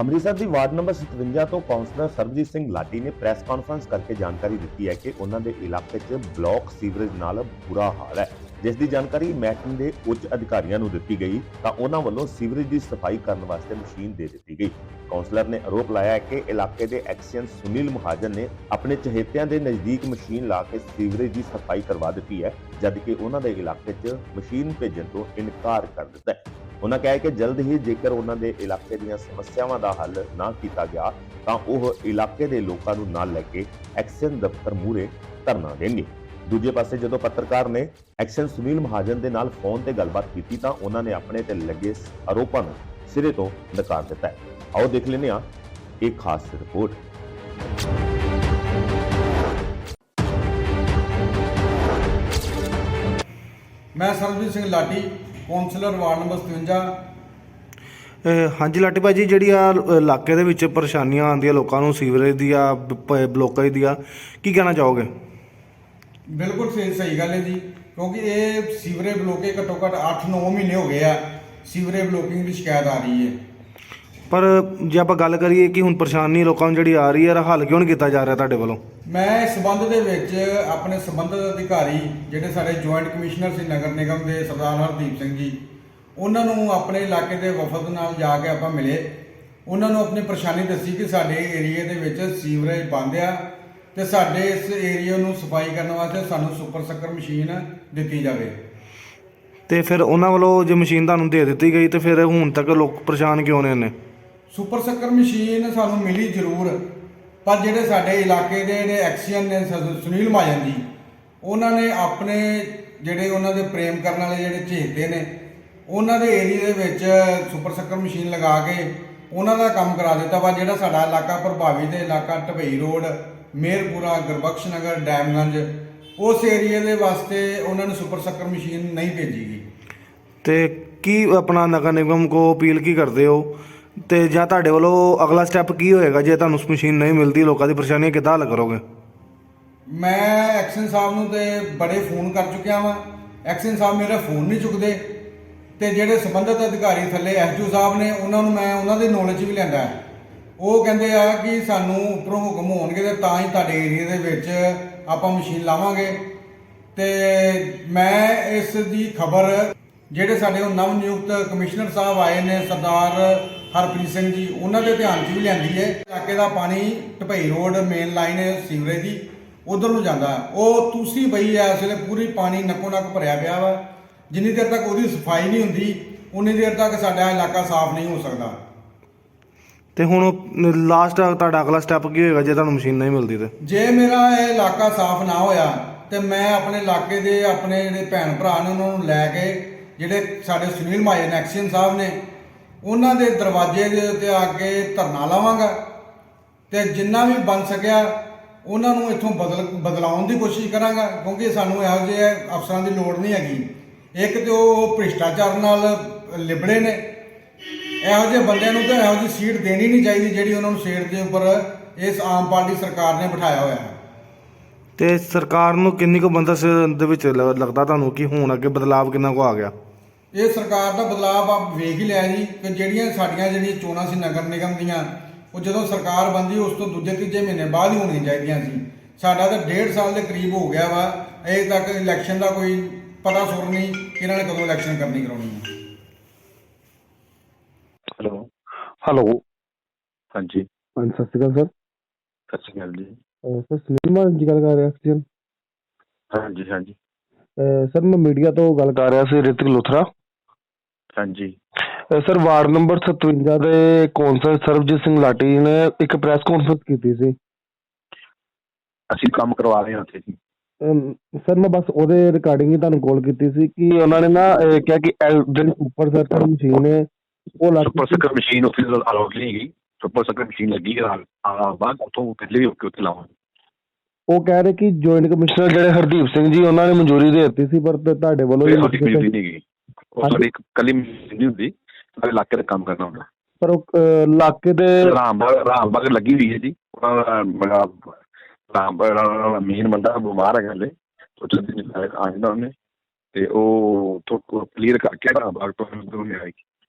ਅੰਮ੍ਰਿਤਸਰ ਦੀ ward number 57 ਤੋਂ councillor Sarabjit Singh ਲਾਟੀ ਨੇ press conference ਕਰਕੇ ਜਾਣਕਾਰੀ ਦਿੱਤੀ ਹੈ ਕਿ ਉਹਨਾਂ ਦੇ ਇਲਾਕੇ 'ਚ ਬਲਾਕ ਸੀਵਰੇਜ ਨਾਲ ਬੁਰਾ ਹਾਲ ਹੈ। ਜਿਸ ਦੀ ਜਾਣਕਾਰੀ ਮਹਿਕਮੇ ਦੇ ਉੱਚ ਅਧਿਕਾਰੀਆਂ ਨੂੰ ਦਿੱਤੀ ਗਈ, ਤਾਂ ਉਹਨਾਂ ਵੱਲੋਂ ਸੀਵਰੇਜ ਦੀ ਸਫ਼ਾਈ ਕਰਨ ਵਾਸਤੇ ਮਸ਼ੀਨ ਦੇ ਦਿੱਤੀ ਗਈ। ਕਾਉਂਸਲਰ ਨੇ ਆਰੋਪ ਲਾਇਆ ਕਿ ਇਲਾਕੇ ਦੇ ਐਕਸੀਅਨ ਸੁਨੀਲ ਮਹਾਜਨ ਨੇ ਆਪਣੇ ਚਹੇਤਿਆਂ ਦੇ ਨਜ਼ਦੀਕ ਮਸ਼ੀਨ ਲਾ ਕੇ ਸੀਵਰੇਜ ਦੀ ਸਫ਼ਾਈ ਕਰਵਾ ਦਿੱਤੀ ਹੈ, ਜਦਕਿ ਉਹਨਾਂ ਦੇ ਇਲਾਕੇ 'ਚ ਮਸ਼ੀਨ ਭੇਜਣ ਤੋਂ ਇਨਕਾਰ ਕਰ ਦਿੱਤਾ ਹੈ। ਉਹਨਾਂ ਕਿਹਾ ਕਿ ਜਲਦ ਹੀ ਜੇਕਰ ਉਹਨਾਂ ਦੇ ਇਲਾਕੇ ਦੀਆਂ ਸਮੱਸਿਆਵਾਂ ਦਾ ਹੱਲ ਨਾ ਕੀਤਾ ਗਿਆ, ਤਾਂ ਉਹ ਇਲਾਕੇ ਦੇ ਲੋਕਾਂ ਨੂੰ ਨਾਲ ਲੈ ਕੇ ਐਕਸ਼ਨ ਦਫ਼ਤਰ ਮੂਹਰੇ ਧਰਨਾ ਦੇਣਗੇ। ਦੂਜੇ ਪਾਸੇ ਜਦੋਂ ਪੱਤਰਕਾਰ ਨੇ ਐਕਸ਼ਨ ਸੁਨੀਲ ਮਹਾਜਨ ਦੇ ਨਾਲ ਫੋਨ ਤੇ ਗੱਲਬਾਤ ਕੀਤੀ, ਤਾਂ ਉਹਨਾਂ ਨੇ ਆਪਣੇ ਤੇ ਲੱਗੇ ਆਰੋਪਾਂ ਨੂੰ ਸਿਰੇ ਤੋਂ ਨਕਾਰ ਦਿੱਤਾ ਹੈ। ਆਓ ਦੇਖ ਲੈਂਦੇ ਹਾਂ ਇੱਕ ਖਾਸ ਰਿਪੋਰਟ। ਮੈਂ Sarabjit Singh Ladi councillor ward number 57 ਅਹ ਹਾਂਜੀ ਲਾਟੀ ਭਾਜੀ ਜਿਹੜੀ ਆ ਇਲਾਕੇ ਦੇ ਵਿੱਚ ਪਰੇਸ਼ਾਨੀਆਂ ਆਉਂਦੀਆਂ ਲੋਕਾਂ ਨੂੰ ਸੀਵਰੇਜ ਦੀਆਂ ਬ- ਬਲੋਕੇਜ ਦੀਆਂ ਕੀ ਕਹਿਣਾ ਚਾਹੋਗੇ? ਬਿਲਕੁਲ ਸਹੀ ਸਹੀ ਗੱਲ ਹੈ ਜੀ ਕਿਉਂਕਿ ਇਹ ਸੀਵਰੇਜ ਬਲੋਕੇ ਘੱਟੋ ਘੱਟ 8-9 ਮਹੀਨੇ ਹੋ ਗਏ ਆ ਸੀਵਰੇਜ ਬਲੋਕਿੰਗ ਦੀ ਸ਼ਿਕਾਇਤ ਆ ਰਹੀ ਹੈ। ਪਰ ਜੇ ਆਪਾਂ ਗੱਲ ਕਰੀਏ ਕਿ ਹੁਣ ਪਰੇਸ਼ਾਨੀ ਲੋਕਾਂ ਨੂੰ ਜਿਹੜੀ ਆ ਰਹੀ ਹੈ ਇਹਦਾ ਹੱਲ ਕਿਉਂ ਨਹੀਂ ਕੀਤਾ ਜਾ ਰਿਹਾ ਤੁਹਾਡੇ ਵੱਲੋਂ? ਮੈਂ ਇਸ ਸਬੰਧ ਦੇ ਵਿੱਚ ਆਪਣੇ ਸੰਬੰਧਿਤ ਅਧਿਕਾਰੀ ਜਿਹੜੇ ਸਾਡੇ ਜੁਆਇੰਟ ਕਮਿਸ਼ਨਰ ਸੀ ਨਗਰ ਨਿਗਮ ਦੇ ਸਰਦਾਰ ਹਰਦੀਪ ਸਿੰਘ ਜੀ ਉਹਨਾਂ ਨੂੰ ਆਪਣੇ ਇਲਾਕੇ ਦੇ ਵਫਦ ਨਾਲ ਜਾ ਕੇ ਆਪਾਂ ਮਿਲੇ। ਉਹਨਾਂ ਨੂੰ ਆਪਣੀ ਪਰੇਸ਼ਾਨੀ ਦੱਸੀ ਕਿ ਸਾਡੇ ਏਰੀਆ ਦੇ ਵਿੱਚ ਸੀਵਰੇਜ ਬੰਦ ਆ ਤੇ ਸਾਡੇ ਇਸ ਏਰੀਆ ਨੂੰ ਸਫ਼ਾਈ ਕਰਨ ਵਾਸਤੇ ਸਾਨੂੰ ਸੁਪਰ ਸੱਕਰ ਮਸ਼ੀਨ ਦਿੱਤੀ ਜਾਵੇ। ਤੇ ਫਿਰ ਉਹਨਾਂ ਵੱਲੋਂ ਜੇ ਮਸ਼ੀਨ ਤੁਹਾਨੂੰ ਦੇ ਦਿੱਤੀ ਗਈ ਤੇ ਫਿਰ ਹੁਣ ਤੱਕ ਲੋਕ ਪਰੇਸ਼ਾਨ ਕਿਉਂ ਨੇ ਨੇ ਸੁਪਰ ਸੱਕਰ ਮਸ਼ੀਨ ਸਾਨੂੰ ਮਿਲੀ ਜ਼ਰੂਰ, ਪਰ ਜਿਹੜੇ ਸਾਡੇ ਇਲਾਕੇ ਦੇ ਜਿਹੜੇ ਐਕਸੀਅਨ ਨੇ ਸੁਨੀਲ ਮਹਾਜਨ ਜੀ, ਉਹਨਾਂ ਨੇ ਆਪਣੇ ਜਿਹੜੇ ਉਹਨਾਂ ਦੇ ਪ੍ਰੇਮ ਕਰਨ ਵਾਲੇ ਜਿਹੜੇ ਝੇਤੇ ਨੇ, ਉਹਨਾਂ ਦੇ ਏਰੀਆ ਦੇ ਵਿੱਚ ਸੁਪਰ ਸੱਕਰ ਮਸ਼ੀਨ ਲਗਾ ਕੇ ਉਹਨਾਂ ਦਾ ਕੰਮ ਕਰਾ ਦਿੱਤਾ ਵਾ, ਜਿਹੜਾ ਸਾਡਾ ਇਲਾਕਾ ਪ੍ਰਭਾਵਿਤ ਇਲਾਕਾ ਢਬਈ ਰੋਡ, ਮੇਰਪੁਰਾ, ਗੁਰਬਖਸ਼ ਨਗਰ, ਡੈਮਗੰਜ, ਉਸ ਏਰੀਆ ਦੇ ਵਾਸਤੇ ਉਹਨਾਂ ਨੇ ਸੁਪਰ ਸੱਕਰ ਮਸ਼ੀਨ ਨਹੀਂ ਭੇਜੀ ਗਈ। ਤੇ ਕੀ ਆਪਣਾ ਨਗਰ ਨਿਗਮ ਕੋ ਅਪੀਲ ਕੀ ਕਰਦੇ ਹੋ? ਤੇ ਜਾਂ ਤੁਹਾਡੇ ਵੱਲੋਂ ਅਗਲਾ ਸਟੈਪ ਕੀ ਹੋਏਗਾ ਜੇ ਤੁਹਾਨੂੰ ਮਸ਼ੀਨ ਨਹੀਂ ਮਿਲਦੀ, ਲੋਕਾਂ ਦੀ ਪਰੇਸ਼ਾਨੀਆਂ ਕਿੱਦਾਂ ਹੱਲ ਕਰੋਗੇ? ਮੈਂ ਐਕਸ਼ਨ ਸਾਹਿਬ ਨੂੰ ਤੇ ਬੜੇ ਫੋਨ ਕਰ ਚੁੱਕਿਆ ਵਾਂ। ਐਕਸ਼ਨ ਸਾਹਿਬ ਮੇਰਾ ਫੋਨ ਨਹੀਂ ਚੁੱਕਦੇ ਤੇ ਜਿਹੜੇ ਸੰਬੰਧਿਤ ਅਧਿਕਾਰੀ ਥੱਲੇ ਐਸਡੀਓ ਸਾਹਿਬ ਨੇ, ਉਹਨਾਂ ਨੂੰ ਮੈਂ ਉਹਨਾਂ ਦੇ ਨੌਲੇਜ ਵੀ ਲੈਂਦਾ। ਉਹ ਕਹਿੰਦੇ ਆ ਕਿ ਸਾਨੂੰ ਉੱਪਰੋਂ ਹੁਕਮ ਹੋਣਗੇ ਤੇ ਤਾਂ ਹੀ ਤੁਹਾਡੇ ਏਰੀਆ ਦੇ ਵਿੱਚ ਆਪਾਂ ਮਸ਼ੀਨ ਲਾਵਾਂਗੇ। ਤੇ ਮੈਂ ਇਸ ਦੀ ਖਬਰ, ਜਿਹੜੇ ਸਾਡੇ ਨਵ ਨਿਯੁਕਤ ਕਮਿਸ਼ਨਰ ਸਾਹਿਬ ਆਏ ਨੇ, ਸਰਦਾਰ ਹਰਪ੍ਰੀਤ ਸਿੰਘ ਜੀ ਉਹਨਾਂ ਦੇ ਧਿਆਨ 'ਚ ਵੀ ਲਿਆਂਦੀ ਹੈ। ਇਲਾਕੇ ਦਾ ਪਾਣੀ Dhapai road main line sewerage ਦੀ ਉਧਰ ਨੂੰ ਜਾਂਦਾ। ਉਹ ਤੁਸੀਂ ਬਈ ਐ ਇਸ ਵੇਲੇ ਪੂਰੀ ਪਾਣੀ ਨੱਕੋ ਨੱਕ ਭਰਿਆ ਪਿਆ ਵਾ। ਜਿੰਨੀ ਦੇਰ ਤੱਕ ਉਹਦੀ ਸਫ਼ਾਈ ਨਹੀਂ ਹੁੰਦੀ ਉਨੀ ਦੇਰ ਤੱਕ ਸਾਡਾ ਇਲਾਕਾ ਸਾਫ਼ ਨਹੀਂ ਹੋ ਸਕਦਾ। ਤੇ ਹੁਣ ਲਾਸਟ ਤੁਹਾਡਾ ਅਗਲਾ ਸਟੈਪ ਕੀ ਹੋਏਗਾ ਜੇ ਤੁਹਾਨੂੰ ਮਸ਼ੀਨ ਨਹੀਂ ਮਿਲਦੀ ਤੇ? ਜੇ ਮੇਰਾ ਇਹ ਇਲਾਕਾ ਸਾਫ਼ ਨਾ ਹੋਇਆ ਤੇ ਮੈਂ ਆਪਣੇ ਇਲਾਕੇ ਦੇ ਆਪਣੇ ਜਿਹੜੇ ਭੈਣ ਭਰਾ ਨੇ ਉਹਨਾਂ ਨੂੰ ਲੈ ਕੇ ਜਿਹੜੇ ਸਾਡੇ ਸੁਨੀਲ ਮਾਜਨ ਐਕਸ਼ਨ ਸਾਹਿਬ ਨੇ ਉਹਨਾਂ ਦੇ ਦਰਵਾਜ਼ੇ ਦੇ ਉੱਤੇ ਆ ਕੇ ਧਰਨਾ ਲਾਵਾਂਗਾ ਤੇ ਜਿੰਨਾ ਵੀ ਬਣ ਸਕਿਆ ਉਹਨਾਂ ਨੂੰ ਇੱਥੋਂ ਬਦਲ ਬਦਲਾਉਣ ਦੀ ਕੋਸ਼ਿਸ਼ ਕਰਾਂਗਾ, ਕਿਉਂਕਿ ਸਾਨੂੰ ਇਹੋ ਜਿਹੇ ਅਫਸਰਾਂ ਦੀ ਲੋੜ ਨਹੀਂ ਹੈਗੀ। ਇੱਕ ਤੇ ਉਹ ਭ੍ਰਿਸ਼ਟਾਚਾਰ ਨਾਲ ਲਿਬੜੇ ਨੇ। ਇਹੋ ਜਿਹੇ ਬੰਦਿਆਂ ਨੂੰ ਤਾਂ ਇਹੋ ਜਿਹੀ ਸੀਟ ਦੇਣੀ ਨਹੀਂ ਚਾਹੀਦੀ ਜਿਹੜੀ ਉਹਨਾਂ ਨੂੰ ਸੀਟ ਦੇ ਉੱਪਰ ਇਸ ਆਮ ਪਾਰਟੀ ਸਰਕਾਰ ਨੇ ਬਿਠਾਇਆ ਹੋਇਆ। ਹੈ ਤੇ ਸਰਕਾਰ ਨੂੰ ਕਿੰਨੀ ਕੁ ਬੰਦਾ ਦੇ ਵਿੱਚ ਲੱਗਦਾ ਤੁਹਾਨੂੰ ਕਿ ਹੁਣ ਅੱਗੇ ਬਦਲਾਵ ਕਿੰਨਾ ਕੁ ਆ ਗਿਆ? ਇਹ ਸਰਕਾਰ ਦਾ ਬਦਲਾਅ ਆਪ ਵੇਖ ਹੀ ਲਿਆ ਜੀ ਕਿ ਜਿਹੜੀਆਂ ਸਾਡੀਆਂ ਜਿਹੜੀਆਂ ਚੋਣਾਂ ਸੀ ਨਗਰ ਨਿਗਮ ਦੀਆਂ ਉਹ ਜਦੋਂ ਸਰਕਾਰ ਬੰਦੀ ਉਸ ਤੋਂ ਦੂਜੇ ਤੀਜੇ ਮਹੀਨੇ ਬਾਅਦ ਹੀ ਹੋਣੀਆਂ ਚਾਹੀਦੀਆਂ ਸੀ। ਸਾਡਾ ਤਾਂ ਡੇਢ ਸਾਲ ਦੇ ਕਰੀਬ ਹੋ ਗਿਆ ਵਾ ਅਜੇ ਤੱਕ ਇਲੈਕਸ਼ਨ ਦਾ ਕੋਈ ਪਤਾ ਸੁਰ ਨਹੀਂ ਕਿ ਇਹਨਾਂ ਨੇ ਕਦੋਂ ਇਲੈਕਸ਼ਨ ਕਰਨੀ ਕਰਾਉਣੀ ਹੈ ਹੈਲੋ। ਹੈਲੋ। ਹਾਂਜੀ। ਹਾਂਜੀ ਸਤਿ ਸ਼੍ਰੀ ਅਕਾਲ ਸਤਿ ਸ਼੍ਰੀ ਅਕਾਲ ਜੀ। ਸਰ ਸਰ ਸੁਨੀਲ ਮਾਨ ਜੀ ਗੱਲ ਕਰ ਰਿਹਾ ਸੀ। ਹਾਂਜੀ ਹਾਂਜੀ। ਸਰ ਮੈਂ ਮੀਡੀਆ ਤੋਂ ਗੱਲ ਕਰ ਰਿਹਾ ਸੀ ਰਿਤਿਕ ਲੁਥਰਾ। ਹਾਂਜੀ। ਸਰ ਵਾਰਡ ਨੰਬਰ 57 ਦੇ ਕੌਂਸਲਰ ਸਰਬਜੀਤ ਸਿੰਘ ਲਾਟੀ ਨੇ ਇੱਕ ਪ੍ਰੈਸ ਕਾਨਫਰੰਸ ਕੀਤੀ ਸੀ। ਅਸੀਂ ਕੰਮ ਕਰਵਾ ਰਹੇ ਹਾਂ ਉੱਥੇ ਜੀ। ਸਰ ਮੈਂ ਬਸ ਉਹਦੇ ਰਿਕਾਰਡਿੰਗ ਹੀ ਤੁਹਾਨੂੰ ਕਾਲ ਕੀਤੀ ਸੀ ਕਿ ਉਹਨਾਂ ਨੇ ਨਾ ਇਹ ਕਿਹਾ ਕਿ ਐਲ- ਜਿਹੜੀ ਸੁਪਰ ਸਰਕਲ ਮਸ਼ੀਨ ਹੈ ਉਹ ਲੱਗ ਸੁਪਰ ਸਕਰ ਮਸ਼ੀਨ ਉੱਥੇ ਅਲਾਉਡ ਨਹੀਂ ਹੈਗੀ। ਸੁਪਰ ਸਕਰ ਮਸ਼ੀਨ ਲੱਗੀ ਹੈ ਆ ਬਾਅਦ ਉੱਥੋਂ ਪਹਿਲੇ ਵੀ ਉੱਥੇ ਲਾਵਾਂਗੇ। ਉਹ ਕਹਿ ਰਹੇ ਕਿ ਜੁਆਇੰਟ ਕਮਿਸ਼ਨਰ ਜਿਹੜੇ ਹਰਦੀਪ ਸਿੰਘ ਜੀ ਉਹਨਾਂ ਨੇ ਮਨਜ਼ੂਰੀ ਦੇ ਦਿੱਤੀ ਸੀ ਪਰ ਤੇ ਤੁਹਾਡੇ ਵੱਲੋਂ ਕੋਈ ਹੀ ਨਹੀਂ ਹੈਗੀ। ਉਹ। ਸਾਡੀ ਇੱਕ ਕੱਲੀ ਨਹੀਂ ਹੁੰਦੀ ਸਾਰੇ ਇਲਾਕੇ ਦਾ ਕੰਮ ਕਰਨਾ ਹੁੰਦਾ। ਪਰ ਉਹ ਇਲਾਕੇ ਦੇ ਰਾਮਬਾਗ ਰਾਮਬਾਗ ਲੱਗੀ ਹੋਈ ਹੈ ਜੀ। ਉਹਨਾਂ ਦਾ ਮੇਨ ਬੰਦਾ ਬਿਮਾਰ ਹੈਗਾ ਹਲੇ। ਉਹ ਜਲਦੀ ਨਹੀਂ ਆ ਜਾਂਦਾ ਉਹਨੇ। ਤੇ ਉਹ ਤੋਂ ਕਲੀਅਰ ਕਰਕੇ ਰਾਮਬਾਗ ਤੋਂ ਨਹੀਂ ਆਏਗੀ